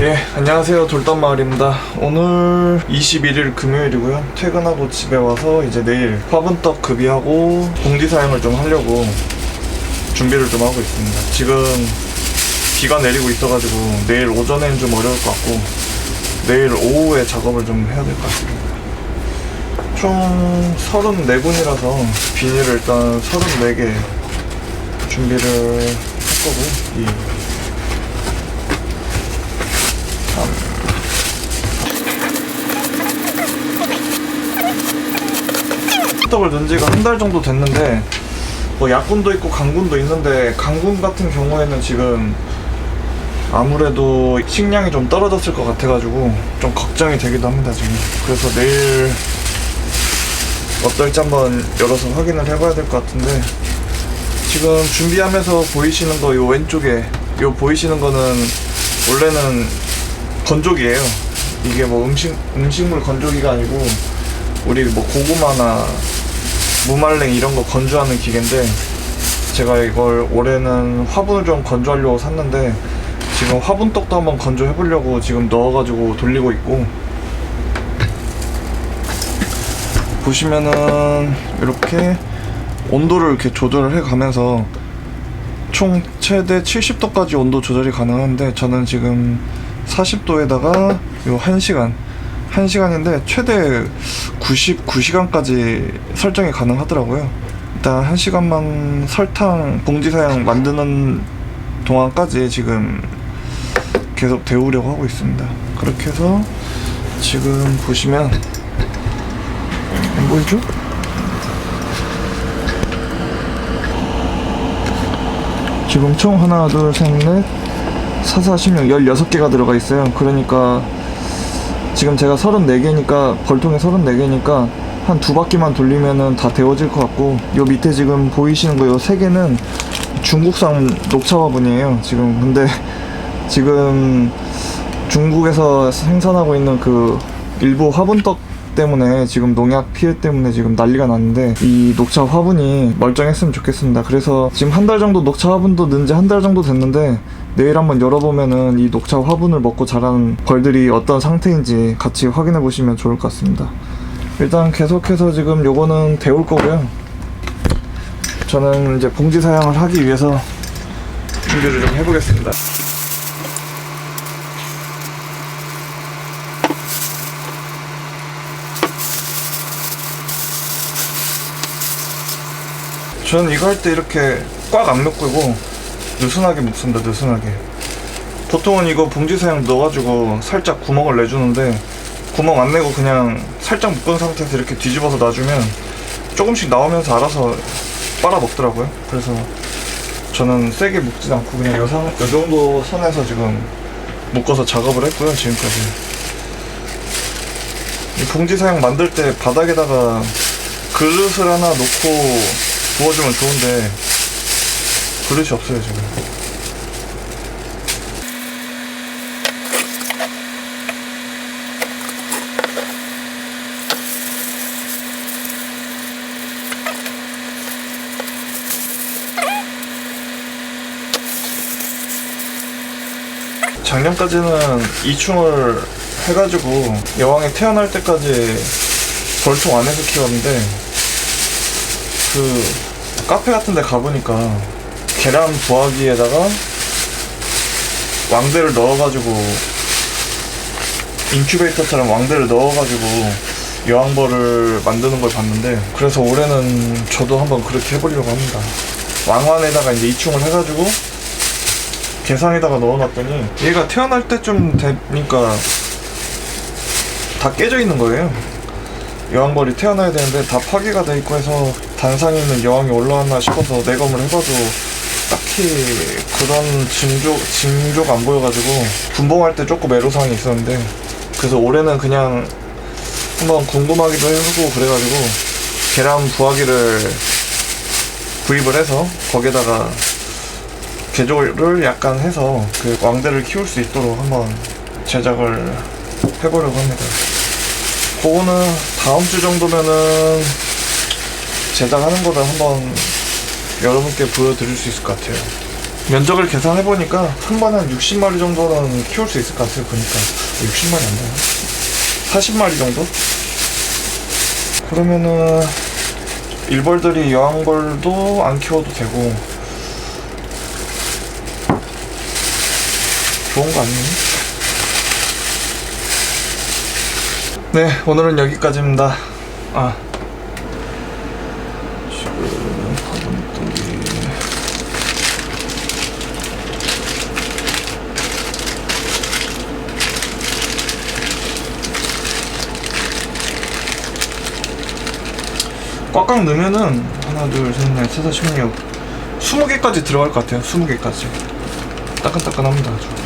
예, 안녕하세요. 돌담마을입니다. 오늘 21일 금요일이고요. 퇴근하고 집에 와서 이제 내일 화분떡 급이하고 봉지 사용을 좀 하려고 준비를 좀 하고 있습니다. 지금 비가 내리고 있어가지고 내일 오전엔 좀 어려울 것 같고 내일 오후에 작업을 좀 해야 될 것 같습니다. 총 34군이라서 비닐을 일단 34개 준비를 할 거고 이 떡을 넣은 지가 한 달 정도 됐는데 뭐 약군도 있고 강군도 있는데 강군 같은 경우에는 지금 아무래도 식량이 좀 떨어졌을 것 같아가지고 좀 걱정이 되기도 합니다 지금. 그래서 내일 어떨지 한번 열어서 확인을 해봐야 될 것 같은데 지금 준비하면서 보이시는 거요 왼쪽에 요 보이시는 거는 원래는 건조기예요. 이게 뭐 음식 음식물 건조기가 아니고 우리 뭐 고구마나 무말랭 이런 거 건조하는 기계인데 제가 이걸 올해는 화분을 좀 건조하려고 샀는데 지금 화분떡도 한번 건조해 보려고 지금 넣어가지고 돌리고 있고 보시면은 이렇게 온도를 이렇게 조절을 해 가면서 총 최대 70도까지 온도 조절이 가능한데 저는 지금 40도에다가 요 1시간 1시간인데 최대 99시간까지 설정이 가능하더라고요. 일단 1시간만 설탕 봉지 사양 만드는 동안까지 지금 계속 데우려고 하고 있습니다. 그렇게 해서 지금 보시면 안 보이죠? 지금 총 하나, 둘, 셋, 넷, 사사, 십육, 열여섯 개가 들어가 있어요. 그러니까 지금 제가 34개니까 벌통에 34개니까 한 두 바퀴만 돌리면은 다 데워질 것 같고 요 밑에 지금 보이시는 거 요 세 개는 중국산 녹차 화분이에요. 지금 근데 지금 중국에서 생산하고 있는 그 일부 화분떡 때문에 지금 농약 피해 때문에 지금 난리가 났는데 이 녹차 화분이 멀쩡했으면 좋겠습니다. 그래서 지금 한 달 정도 녹차 화분도 넣은 지 한 달 정도 됐는데 내일 한번 열어보면은 이 녹차 화분을 먹고 자란 벌들이 어떤 상태인지 같이 확인해 보시면 좋을 것 같습니다. 일단 계속해서 지금 요거는 데울 거고요. 저는 이제 봉지 사용을 하기 위해서 준비를 좀 해보겠습니다. 저는 이거 할 때 이렇게 꽉 안 묶고 느슨하게 묶습니다 느슨하게. 보통은 이거 봉지 사양 넣어가지고 살짝 구멍을 내주는데 구멍 안 내고 그냥 살짝 묶은 상태에서 이렇게 뒤집어서 놔주면 조금씩 나오면서 알아서 빨아먹더라고요. 그래서 저는 세게 묶진 않고 그냥 요, 선, 요 정도 선에서 지금 묶어서 작업을 했고요 지금까지. 이 봉지 사양 만들 때 바닥에다가 그릇을 하나 놓고 부어주면 좋은데 그릇이 없어요 지금. 작년까지는 이충을 해가지고 여왕이 태어날 때까지 벌통 안에서 키웠는데 그 카페 같은 데 가보니까 계란 부화기에다가 왕대를 넣어가지고 인큐베이터처럼 왕대를 넣어가지고 여왕벌을 만드는 걸 봤는데 그래서 올해는 저도 한번 그렇게 해보려고 합니다. 왕관에다가 이제 이충을 해가지고 계상에다가 넣어놨더니 얘가 태어날 때쯤 되니까 다 깨져 있는 거예요 여왕벌이 태어나야 되는데 다 파괴가 돼 있고 해서 단상에 있는 여왕이 올라왔나 싶어서 내검을 해봐도 딱히 그런 징조, 징조가 안 보여가지고 분봉할 때 조금 애로사항이 있었는데 그래서 올해는 그냥 한번 궁금하기도 하고 그래가지고 계란 부화기를 구입을 해서 거기에다가 개조를 약간 해서 그 왕대를 키울 수 있도록 한번 제작을 해보려고 합니다. 그거는 다음 주 정도면은 제작하는 거를 한번 여러분께 보여드릴 수 있을 것 같아요. 면적을 계산해 보니까 한 번에 한 60마리 정도는 키울 수 있을 것 같아요. 보니까 60마리 안 돼요. 40마리 정도? 그러면은 일벌들이 여왕벌도 안 키워도 되고 좋은 거 아니에요? 네, 오늘은 여기까지입니다. 아. 꽉꽉 넣으면은 하나 둘 셋 넷 다섯 십육 스무 개까지 들어갈 것 같아요 스무 개까지 따끈따끈합니다 아주